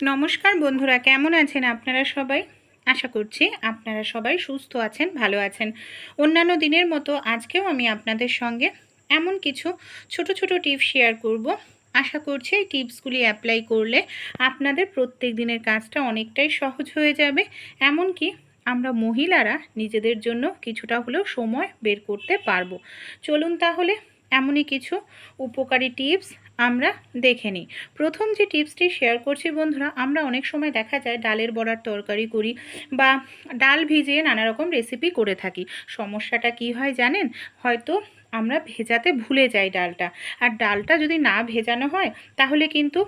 নমস্কার বন্ধুরা, কেমন আছেন আপনারা সবাই? আশা করছি আপনারা সবাই সুস্থ আছেন, ভালো আছেন। অন্যান্য দিনের মতো আজকেও আমি আপনাদের সঙ্গে এমন কিছু ছোট ছোট টিপস শেয়ার করব। আশা করছি এই টিপসগুলি অ্যাপ্লাই করলে আপনাদের প্রত্যেক দিনের কাজটা অনেকটাই সহজ হয়ে যাবে। এমনকি আমরা মহিলারা নিজেদের জন্য কিছুটা হলেও সময় বের করতে পারব। চলুন তাহলে এমনই কিছু উপকারী টিপস আমরা দেখে নিই। প্রথম যে টিপসটি শেয়ার করছি বন্ধুরা, আমরা অনেক সময় দেখা যায় ডালের বড়ার তরকারি করি বা ডাল ভিজিয়ে নানা রকম রেসিপি করে থাকি। সমস্যাটা কি হয় জানেন? হয়তো আমরা ভেজাতে ভুলে যাই ডালটা। আর ডালটা যদি না ভেজানো হয়, তাহলে কিন্তু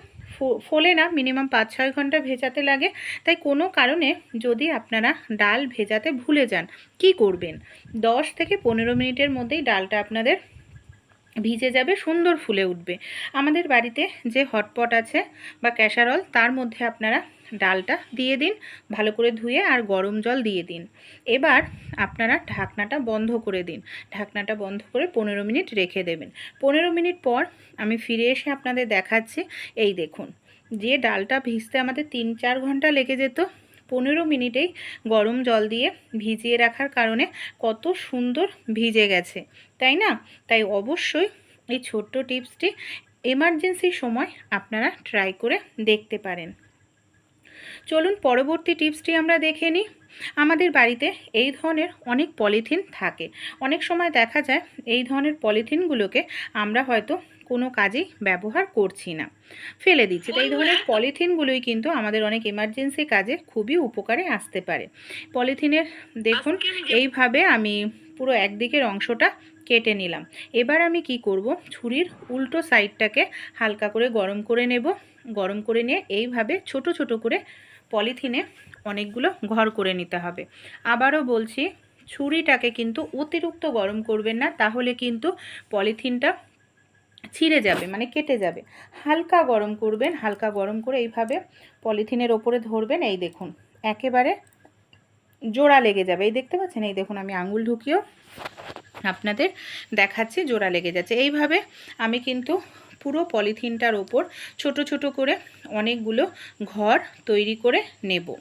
ফোলে না মিনিমাম পাঁচ ছয় ঘণ্টা ভেজাতে লাগে। তাই কোনো কারণে যদি আপনারা ডাল ভেজাতে ভুলে যান, কি করবেন? দশ থেকে পনেরো মিনিটের মধ্যেই ডালটা আপনাদের ভিজে যাবে, সুন্দর ফুলে উঠবে। আমাদের বাড়িতে যে হটপট আছে বা ক্যাসারল তার মধ্যে আপনারা ডালটা দিয়ে দিন, ভালো করে ধুয়ে আর গরম জল দিয়ে দিন। এবার আপনারা ঢাকনাটা বন্ধ করে দিন। ঢাকনাটা বন্ধ করে পনেরো মিনিট রেখে দেবেন। পনেরো মিনিট পর আমি ফিরে এসে আপনাদের দেখাচ্ছি। এই দেখুন, যে ডালটা ভিজতে আমাদের তিন চার ঘণ্টা লেগে যেত, পনেরো মিনিটেই গরম জল দিয়ে ভিজিয়ে রাখার কারণে কত সুন্দর ভিজে গেছে। তাই না? তাই অবশ্যই এই ছোট্ট টিপসটি এমার্জেন্সির সময় আপনারা ট্রাই করে দেখতে পারেন। চলুন পরবর্তী টিপসটি আমরা দেখে নিই। আমাদের বাড়িতে এই ধরনের অনেক পলিথিন থাকে। অনেক সময় দেখা যায় এই ধরনের পলিথিনগুলোকে আমরা হয়তো কোনো কাজেই ব্যবহার করছি না। ফেলে দিচ্ছি। তো এই ধরনের পলিথিনগুলোই কিন্তু আমাদের অনেক এমার্জেন্সি কাজে খুবই উপকারে আসতে পারে। পলিথিনের দেখুন এইভাবে আমি পুরো একদিকের অংশটা কেটে নিলাম। এবার আমি কি করব? ছুরির উল্টো সাইডটাকে হালকা করে গরম করে নেব। গরম করে নিয়ে এইভাবে ছোট ছোট করে পলিথিনে অনেকগুলো ঘর করে নিতে হবে। আবারও বলছি, ছুরিটাকে কিন্তু অতিরিক্ত গরম করবেন না, তাহলে কিন্তু পলিথিনটা ছিঁড়ে যাবে মানে কেটে যাবে। হালকা গরম করবেন, হালকা গরম করে এইভাবে পলিথিনের ওপরে ধরবেন, এই দেখুন, একেবারে জোড়া লেগে যাবে। এই দেখতে পাচ্ছেন? এই দেখুন, আমি আঙুল ঢুকিয়েও আপনাদের দেখাচ্ছি, জোড়া লেগে যাচ্ছে। এইভাবে আমি কিন্তু পুরো পলিথিনটার ওপর ছোট ছোট করে অনেকগুলো ঘর তৈরি করে নেব।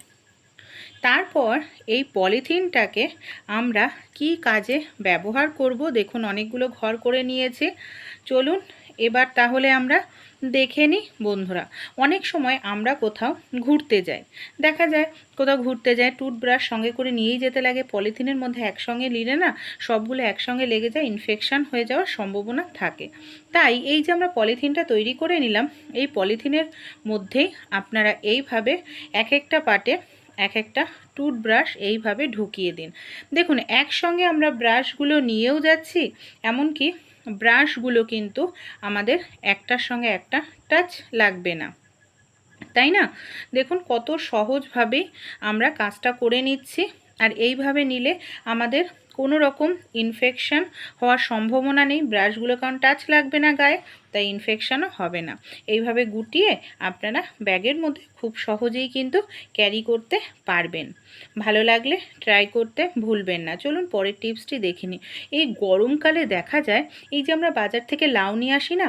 তারপর এই পলিথিনটাকে আমরা কি কাজে ব্যবহার করব? দেখুন, অনেকগুলো ঘর করে নিয়েছে। চলুন এবার তাহলে আমরা দেখে নিই, বন্ধুরা। অনেক সময় আমরা কোথাও ঘুরতে যাই। দেখা যায় কোথাও ঘুরতে যায়, টুথব্রাশ সঙ্গে করে নিয়েই যেতে লাগে, পলিথিনের মধ্যে একসঙ্গে নিলে না, সবগুলো একসঙ্গে লেগে যায় ইনফেকশান হয়ে যাওয়ার সম্ভাবনা থাকে। তাই এই যে আমরা পলিথিনটা তৈরি করে নিলাম, এই পলিথিনের মধ্যেই আপনারা এইভাবে এক একটা পাটে, এক একটা টুথব্রাশ এইভাবে ঢুকিয়ে দিন। দেখুন, একসঙ্গে আমরা ব্রাশগুলো নিয়েও যাচ্ছি, এমনকি ব্রাশগুলো কিন্তু আমাদের একটার সঙ্গে একটা টাচ লাগবে না। তাই না? দেখুন কত সহজভাবে আমরা কাজটা করে নিচ্ছি। আর এইভাবে নিলে আমাদের কোনো রকম ইনফেকশান হওয়ার সম্ভাবনা নেই। ব্রাশগুলো কারণ টাচ লাগবে না গায়ে, তাই ইনফেকশানও হবে না। এইভাবে গুটিয়ে আপনারা ব্যাগের মধ্যে খুব সহজেই কিন্তু ক্যারি করতে পারবেন। ভালো লাগলে ট্রাই করতে ভুলবেন না। চলুন পরের টিপসটি দেখে নিই। এই গরমকালে দেখা যায়, এই যে আমরা বাজার থেকে লাউ নিয়ে আসি না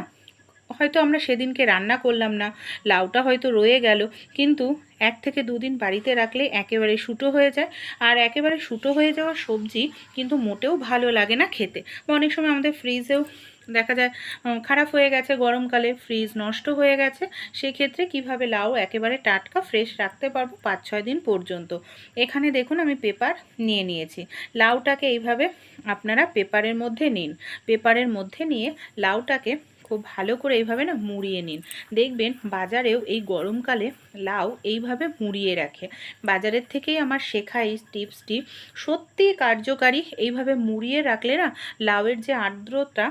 হয়তো আমরা সেদিনকে রান্না করলাম না, লাউটা হয়তো রয়ে গেল, কিন্তু এক থেকে দুদিন বাড়িতে রাখলে একেবারে শুটো হয়ে যায়। আর একেবারে শুটো হয়ে যাওয়া সবজি কিন্তু মোটেও ভালো লাগে না খেতে। অনেক সময় আমাদের ফ্রিজেও দেখা যায় খারাপ হয়ে গেছে, গরমকালে ফ্রিজ নষ্ট হয়ে গেছে, সেক্ষেত্রে কীভাবে লাউ একেবারে টাটকা, ফ্রেশ রাখতে পারব পাঁচ ছয় দিন পর্যন্ত? এখানে দেখুন আমি পেপার নিয়ে নিয়েছি। লাউটাকে এইভাবে আপনারা পেপারের মধ্যে নিন। পেপারের মধ্যে নিয়ে লাউটাকে খুব ভালো করে এইভাবে না মুড়িয়ে নিন। দেখবেন বাজারেও এই গরমকালে লাউ এইভাবে মুড়িয়ে রাখে। বাজারের থেকেই আমার শেখা এই টিপসটি। সত্যি কার্যকারী এইভাবে মুড়িয়ে রাখলে না লাউয়ের যে আর্দ্রতা,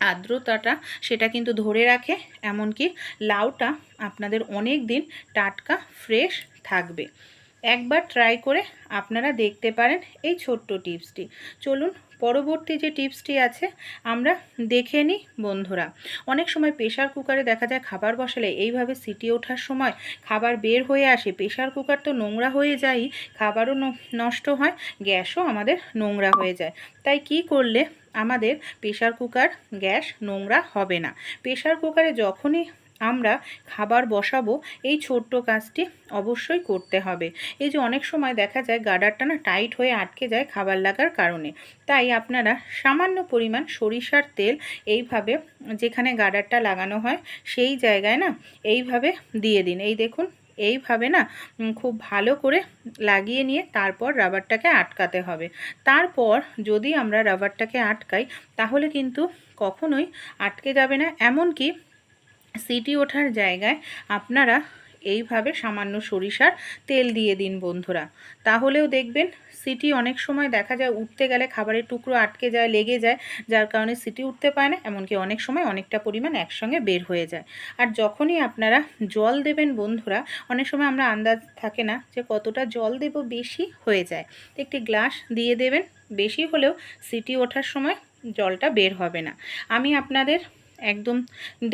আর্দ্রতাটা সেটা কিন্তু ধরে রাখে। এমনকি লাউটা আপনাদের অনেক দিন টাটকা, ফ্রেশ থাকবে। একবার ট্রাই করে আপনারা দেখতে পারেন এই ছোট্ট টিপসটি। চলুন পরবর্তী যে টিপসটি আছে, আমরা দেখে নিই বন্ধুরা। অনেক সময় প্রেশার কুকারে দেখা যায় খাবার বসালে এইভাবে সিটি ওঠার সময় খাবার বের হয়ে আসে। প্রেশার কুকার তো নোংরা হয়ে যায়, খাবারও নষ্ট হয়, গ্যাসও আমাদের নোংরা হয়ে যায়। তাই কি করলে আমাদের প্রেশার কুকার গ্যাস নোংরা হবে না। প্রেশার কুকারে যখনই আমরা খাবার বসাবো, এই ছোট্ট কাজটি অবশ্যই করতে হবে। এই যে অনেক সময় দেখা যায় গার্ডারটা না টাইট হয়ে আটকে যায় খাবার লাগার কারণে। তাই আপনারা সামান্য পরিমাণ সরিষার তেল এইভাবে যেখানে গার্ডারটা লাগানো হয় সেই জায়গায় না এইভাবে দিয়ে দিন। এই দেখুন, এইভাবে না খুব ভালো করে লাগিয়ে নিয়ে তারপর রাবারটাকে আটকাতে হবে। তারপর যদি আমরা রাবারটাকে আটকাই, তাহলে কিন্তু কখনোই আটকে যাবে না। এমনকি সিটি ওঠার জায়গায় আপনারা এইভাবে সামান্য সরিষার তেল দিয়ে দিন বন্ধুরা। তাহলেও দেখবেন সিটি অনেক সময় দেখা যায় উঠতে গেলে খাবারের টুকরো আটকে যায়, লেগে যায়, যার কারণে সিটি উঠতে পায় না, এমনকি অনেক সময় অনেকটা পরিমাণ একসঙ্গে বের হয়ে যায়। আর যখনই আপনারা জল দেবেন বন্ধুরা, অনেক সময় আমরা আন্দাজ থাকে না যে কতটা জল দেব বেশি হয়ে যায়। একটি গ্লাস দিয়ে দেবেন, বেশি হলেও সিটি ওঠার সময় জলটা বের হবে না। আমি আপনাদের একদম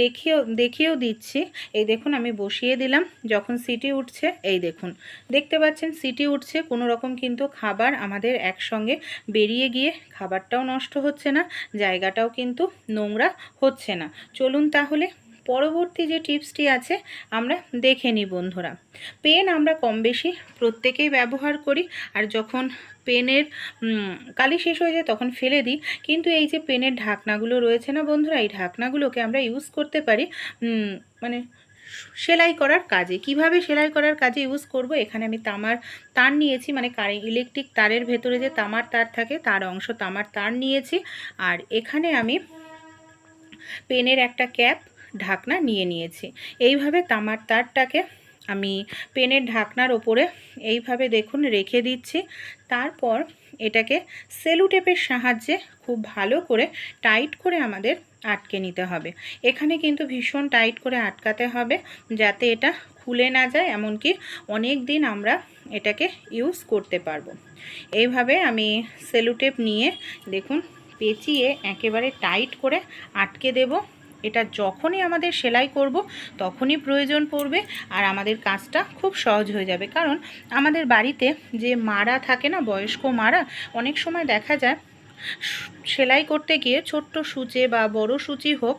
দেখিয়েও দেখিয়েও দিচ্ছি। এই দেখুন, আমি বসিয়ে দিলাম। যখন সিটি উঠছে, এই দেখুন। দেখতে পাচ্ছেন, সিটি উঠছে, কোনো রকম কিন্তু খাবার আমাদের একসঙ্গে বেরিয়ে গিয়ে খাবারটাও নষ্ট হচ্ছে না, জায়গাটাও কিন্তু নোংরা হচ্ছে না। চলুন তাহলে পরবর্তী যে টিপসটি আছে, আমরা দেখে নিই বন্ধুরা। পেন আমরা কম বেশি প্রত্যেকেই ব্যবহার করি, আর যখন পেনের কালি শেষ হয়ে যায় তখন ফেলে দিই। কিন্তু এই যে পেনের ঢাকনাগুলো রয়েছে না বন্ধুরা, এই ঢাকনাগুলোকে আমরা ইউজ করতে পারি মানে সেলাই করার কাজে। কীভাবে সেলাই করার কাজে ইউজ করব? এখানে আমি তামার তার নিয়েছি মানে কারেন্ট ইলেকট্রিক তারের ভেতরে যে তামার তার থাকে, তার অংশ তামার তার নিয়েছি। আর এখানে আমি পেনের একটা ক্যাপ ঢাকনা নিয়ে নিয়েছি। এইভাবে তামার তারটাকে আমি পেনের ঢাকনার ওপরে এইভাবে দেখুন রেখে দিচ্ছি। তারপর এটাকে সেলুটেপের সাহায্যে খুব ভালো করে টাইট করে আমাদের আটকে নিতে হবে। এখানে কিন্তু ভীষণ টাইট করে আটকাতে হবে যাতে এটা খুলে না যায়, এমনকি অনেক দিন আমরা এটাকে ইউজ করতে পারব। এইভাবে আমি সেলুটেপ নিয়ে দেখুন পেঁচিয়ে একেবারে টাইট করে আটকে দেব। এটা যখনই আমাদের সেলাই করব, তখনই প্রয়োজন পড়বে আর আমাদের কাজটা খুব সহজ হয়ে যাবে। কারণ আমাদের বাড়িতে যে মারা থাকে না, বয়স্ক মারা, অনেক সময় দেখা যায় সেলাই করতে গিয়ে ছোট্ট সূচে বা বড় সূচি হোক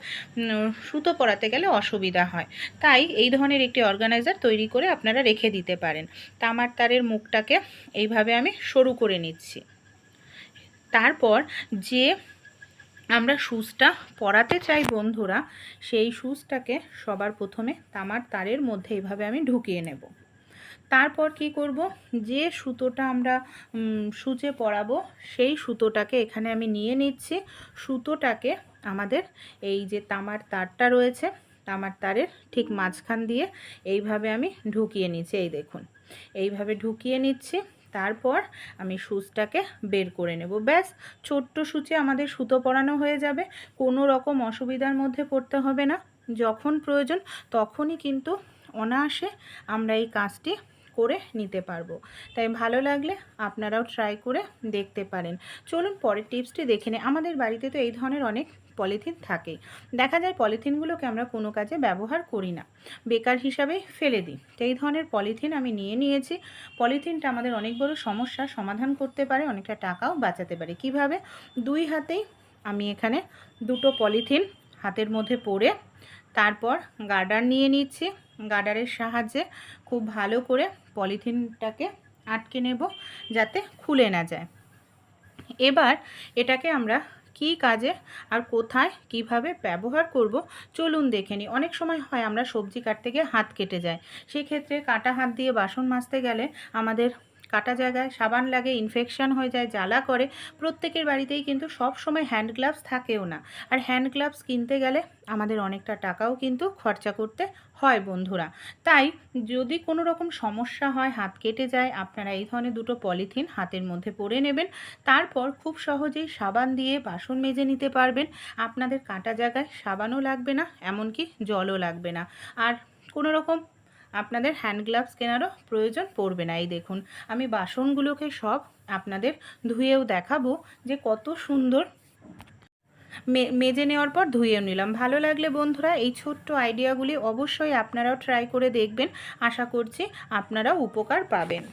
সুতো পরাতে গেলে অসুবিধা হয়। তাই এই ধরনের একটি অর্গানাইজার তৈরি করে আপনারা রেখে দিতে পারেন। তামার তারের মুখটাকে এইভাবে আমি সরু করে নিচ্ছি। তারপর যে আমরা সুচটা পরাতে চাই বন্ধুরা, সেই সুচটাকে সবার প্রথমে তামার তারের মধ্যে এইভাবে আমি ঢুকিয়ে নেব। তারপর কি করব? যে সুতোটা আমরা সূচে পরাবো, সেই সুতোটাকে এখানে আমি নিয়ে নিচ্ছি। সুতোটাকে আমাদের এই যে তামার তারটা রয়েছে, তামার তারের ঠিক মাঝখান দিয়ে এইভাবে আমি ঢুকিয়ে নিচ্ছি, এই দেখুন। এইভাবে ঢুকিয়ে নিচ্ছি। তারপর আমি সুচটাকে বের করে নেব। ব্যাস, ছোট্ট সূচে আমাদের সুতো পরানো হয়ে যাবে। কোনো রকম অসুবিধার মধ্যে পড়তে হবে না। যখন প্রয়োজন তখনই কিন্তু অনায়াসে আমরা এই কাজটি করে নিতে পারব। তাই ভালো লাগলে আপনারাও ট্রাই করে দেখতে পারেন। চলুন পরের টিপসটি দেখে নিই। আমাদের বাড়িতে তো এই ধরনের অনেক পলিথিন থাকে। দেখা যায় পলিথিনগুলোকে আমরা কোনো কাজে ব্যবহার করি না। বেকার হিসাবেই ফেলে দিই। এই ধরনের পলিথিন আমি নিয়ে নিয়েছি, পলিথিনটা আমাদের অনেক বড় সমস্যার সমাধান করতে পারে, অনেকটা টাকাও বাঁচাতে পারে। কীভাবে? দুই হাতেই আমি এখানে দুটো পলিথিন হাতের মধ্যে পরে তারপর গার্ডার নিয়ে নিচ্ছি। গার্ডারের সাহায্যে খুব ভালো করে পলিথিনটাকে আটকে নেব যাতে খুলে না যায়। এবার এটাকে আমরা কী কাজে আর কোথায় কীভাবে ব্যবহার করব চলুন দেখে নিই। অনেক সময় হয় আমরা সবজি কাটতে গিয়ে হাত কেটে যায়। সেক্ষেত্রে কাটা হাত দিয়ে বাসন মাজতে গেলে আমাদের কাটা জায়গায়, সাবান লাগে ইনফেকশন হয়ে যায়, জ্বালা করে, প্রত্যেকের বাড়িতেই কিন্তু সব সময় হ্যান্ড গ্লাভস থাকেও না। আর হ্যান্ড গ্লাভস কিনতে গেলে আমাদের অনেকটা টাকাও কিন্তু খরচা করতে হয় বন্ধুরা। তাই যদি কোনো রকম সমস্যা হয়, হাত কেটে যায়, আপনারা এই ধরনের দুটো পলিথিন হাতের মধ্যে পরে নেবেন। তারপর খুব সহজেই সাবান দিয়ে বাসন মেজে নিতে পারবেন। আপনাদের কাটা জায়গায় সাবানও লাগবে না, এমনকি জলও লাগবে না। আর কোনো রকম আপনাদের হ্যান্ড গ্লাভস কেনারও প্রয়োজন পড়বে না। এই দেখুন, আমি বাসনগুলোকে সব আপনাদের ধুয়েও দেখাবো যে কত সুন্দর মেজে নেওয়ার পর ধুয়েও নিলাম। ভালো লাগলে বন্ধুরা এই ছোট্ট আইডিয়াগুলি অবশ্যই আপনারাও ট্রাই করে দেখবেন। আশা করছি আপনারা উপকার পাবেন।